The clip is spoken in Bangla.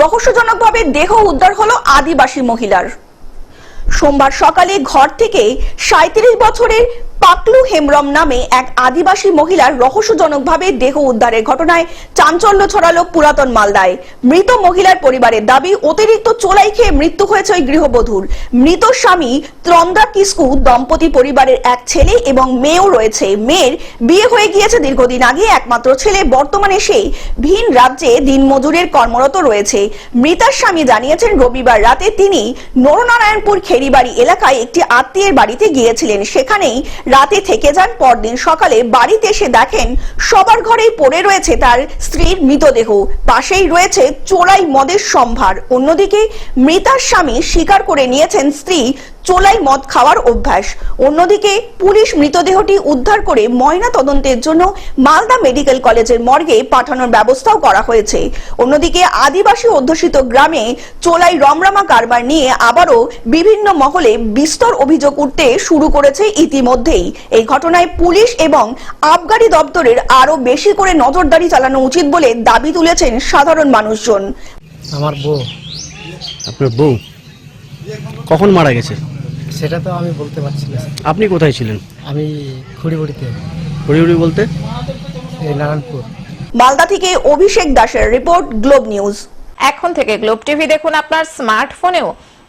রহস্যজনকভাবে দেহ উদ্ধার হলো আদিবাসী মহিলার। সোমবার সকালে ঘর থেকে সাঁত্রিশ বছরের পাকলু হেমব্রম নামে এক আদিবাসী মহিলার রহস্যজনকভাবে দেহ উদ্ধারের ঘটনায় চাঞ্চল্য ছড়ালো পুরাতন মালদায়। মৃত মহিলার পরিবারের দাবি, অতিরিক্ত চোলাই খেয়ে মৃত্যু হয়েছে ওই গৃহবধূর। মৃত স্বামী ত্রন্দা কিস্কু, দম্পতি পরিবারের এক ছেলে এবং মেয়েও রয়েছে। মেয়ের বিয়ে হয়ে গিয়েছে দীর্ঘদিন আগে, একমাত্র ছেলে। বর্তমানে সেই ভিন রাজ্যে দিনমজুরের কর্মরত রয়েছে। মৃতার স্বামী জানিয়েছেন, রবিবার রাতে তিনি নরনারায়ণপুর খেরিবাড়ি এলাকায় একটি আত্মীয়ের বাড়িতে গিয়েছিলেন। সেখানেই রাতে থেকে যান, পরদিন সকালে বাড়িতে এসে দেখেন সবার ঘরেই পড়ে রয়েছে তার স্ত্রীর মৃতদেহ। পাশেই রয়েছে চোলাই মদের সম্ভার। অন্যদিকে মৃতার স্বামী স্বীকার করে নিয়েছেন স্ত্রী চোলাই মদ খাওয়ার অভ্যাস। অন্যদিকে পুলিশ মৃতদেহটি উদ্ধার করে ময়না তদন্তের জন্য মালদা মেডিকেল কলেজের মর্গে পাঠানোর ব্যবস্থাও করা হয়েছে। অন্যদিকে আদিবাসী অধ্যুষিত গ্রামে চোলাই রমরামা কারবার নিয়ে আবারও বিভিন্ন মহলে বিস্তর অভিযোগ উঠতে শুরু করেছে ইতিমধ্যেই। এই ঘটনায় পুলিশ এবং আবগারি দপ্তরের আরও বেশি করে নজরদারি চালানো উচিত বলে দাবি তুলেছেন সাধারণ মানুষজন। আমার বউ। আপনার বউ? কখন মারা গেছে? সেটা তো আমি বলতে পারছি না। আপনি কোথায় ছিলেন? আমি খুঁড়িবড়িতে। হরিহরি বলতে? এই নারায়ণপুর। মালদা থেকে অভিষেক দাসের রিপোর্ট গ্লোব নিউজ। এখন থেকে গ্লোব টিভি দেখুন আপনার স্মার্টফোনেও।